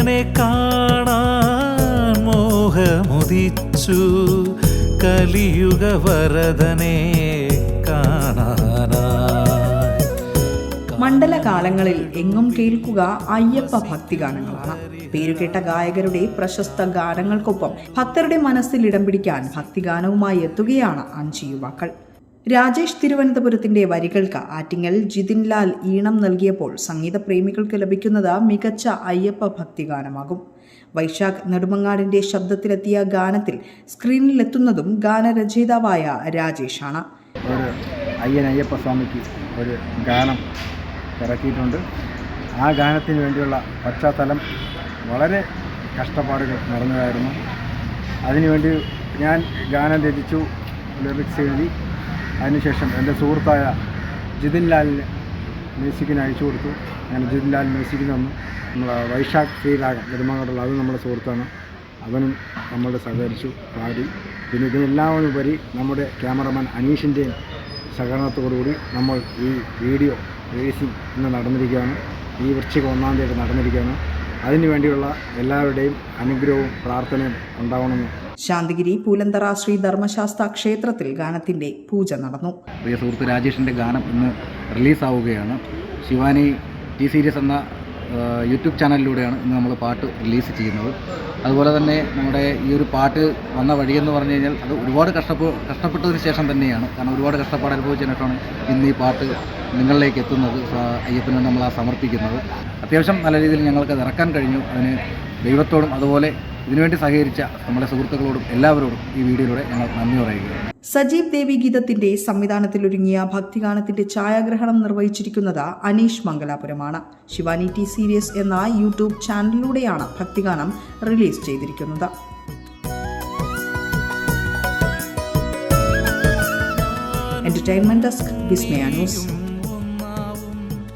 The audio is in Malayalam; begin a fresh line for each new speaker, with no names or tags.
അയ്യനെ കാണാൻ മോഹമുദിച്ചു. കലിയുഗ വരദനെ മണ്ഡല
മണ്ഡലകാലങ്ങളിൽ എങ്ങും കേൾക്കുക അയ്യപ്പ ഭക്തി ഗാനങ്ങളാണ്. പേരുകേട്ട ഗായകരുടെ പ്രശസ്ത ഗാനങ്ങൾക്കൊപ്പം ഭക്തരുടെ മനസ്സിൽ ഇടം പിടിക്കാൻ ഭക്തിഗാനവുമായി എത്തുകയാണ് അഞ്ച് യുവാക്കൾ. രാജേഷ് തിരുവനന്തപുരത്തിന്റെ വരികൾക്ക് ആറ്റിങ്ങൽ ജിതിൻ ലാൽ ഈണം നൽകിയപ്പോൾ സംഗീതപ്രേമികൾക്ക് ലഭിക്കുന്നത് മികച്ച അയ്യപ്പ ഭക്തിഗാനമാകും വൈശാഖ് നെടുമങ്ങാടിന്റെ ശബ്ദത്തിലെത്തിയ ഗാനത്തിൽ സ്ക്രീനിലെത്തുന്നതും ഗാനരചയിതാവായ രാജേഷാണ്.
ഒരു അയ്യൻ അയ്യപ്പ സ്വാമിക്ക് ഒരു ഗാനം ഇറക്കിയിട്ടുണ്ട്. ആ ഗാനത്തിന് വേണ്ടിയുള്ള പശ്ചാത്തലം വളരെ കഷ്ടപ്പാടുകൾ നിറഞ്ഞതായിരുന്നു. അതിനുവേണ്ടി ഞാൻ ഗാനം രചിച്ചു ലിറിക്സ് എഴുതി അതിനുശേഷം എന്റെ സുഹൃത്തായ ജിതിൻ ലാലിന് മ്യൂസിക്കിന് അയച്ചു കൊടുത്തു. അങ്ങനെ ജിതിൻ ലാൽ മ്യൂസിക്കിന് വന്നു നമ്മളെ വൈശാഖ് ശ്രീരാഗം നെടുമങ്ങോട്ടുള്ള അതും നമ്മുടെ സുഹൃത്താണ്. അവനും നമ്മളോട് സഹകരിച്ചു പാടി. പിന്നെ ഇതിനെല്ലാം ഉപരി നമ്മുടെ ക്യാമറമാൻ അനീഷിന്റെയും സഹകരണത്തോടുകൂടി നമ്മൾ ഈ വീഡിയോ റേസിംഗ് ഇന്ന് നടന്നിരിക്കുകയാണ്. ഈ വൃശ്ചിക ഒന്നാം തീയതി നടന്നിരിക്കുകയാണ്. അതിനു വേണ്ടിയുള്ള എല്ലാവരുടെയും അനുഗ്രഹവും പ്രാർത്ഥനയും ഉണ്ടാവണമെന്ന്.
ശാന്തിഗിരി പൂലന്തറ ശ്രീ ധർമ്മശാസ്ത്ര ക്ഷേത്രത്തിൽ ഗാനത്തിന്റെ പൂജ നടന്നു.
പ്രിയ സുഹൃത്ത് രാജേഷിന്റെ ഗാനം ഇന്ന് റിലീസാവുകയാണ്. ശിവാനി ടി സീരീസ് എന്ന യൂട്യൂബ് ചാനലിലൂടെയാണ് ഇന്ന് നമ്മൾ പാട്ട് റിലീസ് ചെയ്യുന്നത്. അതുപോലെ തന്നെ നമ്മുടെ ഈ ഒരു പാട്ട് വന്ന വഴിയെന്ന് പറഞ്ഞു കഴിഞ്ഞാൽ അത് ഒരുപാട് കഷ്ടപ്പെ കഷ്ടപ്പെട്ടതിന് ശേഷം തന്നെയാണ്. കാരണം ഒരുപാട് കഷ്ടപ്പാട് അനുഭവിച്ചിട്ടാണ് ഇന്ന് ഈ പാട്ട് നിങ്ങളിലേക്ക് എത്തുന്നത്. അയ്യപ്പനെ നമ്മൾ ആ സമർപ്പിക്കുന്നത്. അത്യാവശ്യം നല്ല രീതിയിൽ ഞങ്ങൾക്ക് ഇറക്കാൻ കഴിഞ്ഞു. അതിന് ദൈവത്തോടും അതുപോലെ ഇതിനുവേണ്ടി സഹകരിച്ച നമ്മുടെ സുഹൃത്തുക്കളോടും എല്ലാവരോടും ഈ വീഡിയോയിലൂടെ ഞങ്ങൾ നന്ദി പറയുകയാണ്.
സജീവ് ദേവി ഗീതത്തിന്റെ സംവിധാനത്തിലൊരുങ്ങിയ ഭക്തിഗാനത്തിന്റെ ഛായാഗ്രഹണം നിർവഹിച്ചിരിക്കുന്നത് അനീഷ് മംഗലാപുരമാണ്. ശിവാനി ടി സീരീസ് എന്ന യൂട്യൂബ് ചാനലിലൂടെയാണ് ഭക്തിഗാനം റിലീസ് ചെയ്തിരിക്കുന്നത്. എന്റർടൈൻമെന്റ്